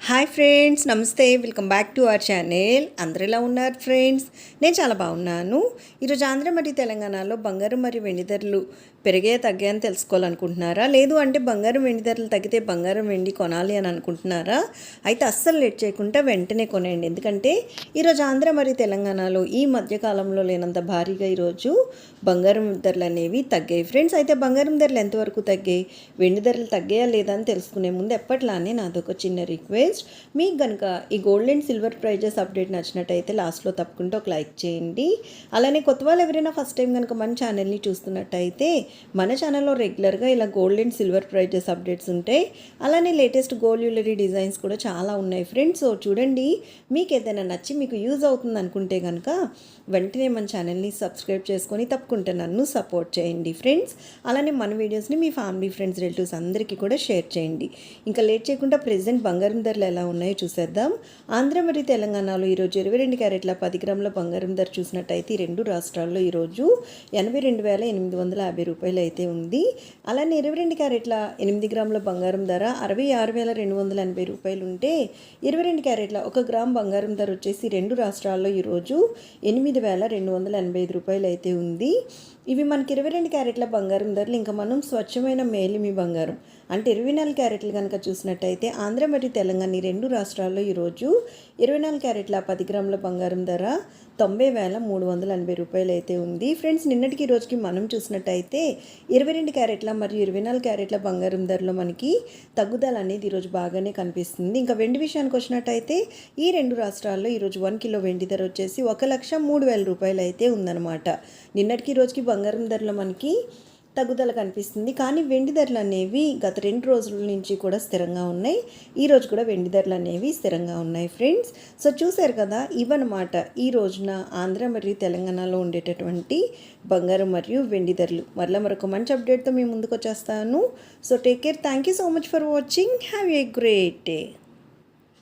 Hi friends నమస్తే. Welcome back to our channel అందరు ఎలా ఉన్నారు ఫ్రెండ్స్ నేను చాలా బాగున్నాను. ఈరోజు ఆంధ్ర మరియు తెలంగాణలో బంగారం మరియు వెండి ధరలు పెరిగే తగ్గాయని తెలుసుకోవాలనుకుంటున్నారా? లేదు అంటే బంగారం వెండి ధరలు తగ్గితే బంగారం వెండి కొనాలి అని అనుకుంటున్నారా? అయితే అస్సలు లేట్ చేయకుండా వెంటనే కొనేయండి ఎందుకంటే ఈరోజు ఆంధ్ర మరియు తెలంగాణలో ఈ మధ్యకాలంలో లేనంత భారీగా ఈరోజు బంగారం ధరలు అనేవి తగ్గాయి. ఫ్రెండ్స్ అయితే బంగారం ధరలు ఎంతవరకు తగ్గాయి? వెండి ధరలు తగ్గాయా లేదా అని తెలుసుకునే ముందు ఎప్పట్లానే నాదొక చిన్న రిక్వెస్ట్ మీకు కనుక ఈ gold and silver prices update నచ్చినట్టయితే లాస్ట్లో తప్పకుండా ఒక లైక్ చేయండి. అలానే కొత్త వాళ్ళు ఎవరైనా ఫస్ట్ టైం కనుక మన ఛానల్ని చూస్తున్నట్టయితే మన ఛానల్లో రెగ్యులర్గా ఇలా gold and silver prices updates ఉంటాయి. అలానే లేటెస్ట్ గోల్డ్ జ్యువెలరీ డిజైన్స్ కూడా చాలా ఉన్నాయి ఫ్రెండ్స్ సో చూడండి మీకు ఏదైనా నచ్చి మీకు యూజ్ అవుతుంది అనుకుంటే కనుక వెంటనే మన ఛానల్ని సబ్స్క్రైబ్ చేసుకొని తప్పకుండా నన్ను సపోర్ట్ చేయండి ఫ్రెండ్స్ అలానే మన వీడియోస్ని మీ ఫ్యామిలీ ఫ్రెండ్స్ రిలేటివ్స్ అందరికీ కూడా షేర్ చేయండి. ఇంకా లేట్ చేయకుండా ప్రెసెంట్ బంగారం ధరలు ఎలా ఉన్నాయో చూసేద్దాం. ఆంధ్ర మరియు తెలంగాణలో ఈరోజు ఇరవై రెండు క్యారెట్ల పది గ్రాముల బంగారం ధర చూసినట్టయితే ఈ రెండు రాష్ట్రాల్లో ఈరోజు ఎనభై రెండు వేల ఎనిమిది వందల యాభై రూపాయలు అయితే ఉంది. అలానే ఇరవై రెండు క్యారెట్ల ఎనిమిది గ్రాముల బంగారం ధర అరవై ఆరు వేల రెండు వందల ఎనభై రూపాయలు ఉంటే ఇరవై రెండు క్యారెట్ల ఒక గ్రామ్ బంగారం ధర వచ్చేసి రెండు రాష్ట్రాల్లో ఈరోజు ఎనిమిది వేల రెండు వందల ఎనభై ఐదు రూపాయలు అయితే ఉంది. ఇవి మనకి ఇరవై రెండు క్యారెట్ల బంగారం ధరలు. ఇంకా మనం స్వచ్ఛమైన మేలిమి బంగారం అంటే ఇరవై నాలుగు క్యారెట్లు కనుక చూసినట్టయితే ఆంధ్ర మరియు తెలంగాణ ఈ రెండు రాష్ట్రాల్లో ఈరోజు ఇరవై నాలుగు క్యారెట్ల పది గ్రాముల బంగారం ధర తొంభై వేల మూడు వందల ఎనభై రూపాయలు అయితే ఉంది. ఫ్రెండ్స్ నిన్నటికి ఈ రోజుకి మనం చూసినట్టయితే ఇరవై రెండు క్యారెట్ల మరియు ఇరవై నాలుగు క్యారెట్ల బంగారం ధరలో మనకి తగ్గుదల అనేది ఈరోజు బాగానే కనిపిస్తుంది. ఇంకా వెండి విషయానికి వచ్చినట్టయితే ఈ రెండు రాష్ట్రాల్లో ఈరోజు వన్ కిలో వెండి ధర వచ్చేసి ఒక లక్ష మూడు వేల రూపాయలు అయితే ఉందన్నమాట. నిన్నటికి ఈ రోజుకి బంగారం ధరలో మనకి తగ్గుదల కనిపిస్తుంది. కానీ వెండి ధరలు అనేవి గత రెండు రోజుల నుంచి కూడా స్థిరంగా ఉన్నాయి. ఈ రోజు కూడా వెండి ధరలు అనేవి స్థిరంగా ఉన్నాయి ఫ్రెండ్స్. సో చూశారు కదా ఇవన్నమాట ఈ రోజున ఆంధ్ర మరియు తెలంగాణలో ఉండేటటువంటి బంగారం మరియు వెండి ధరలు. మరలా మరొక మంచి అప్డేట్తో మీ ముందుకు వచ్చేస్తాను. So take care thank you so much for watching have a great day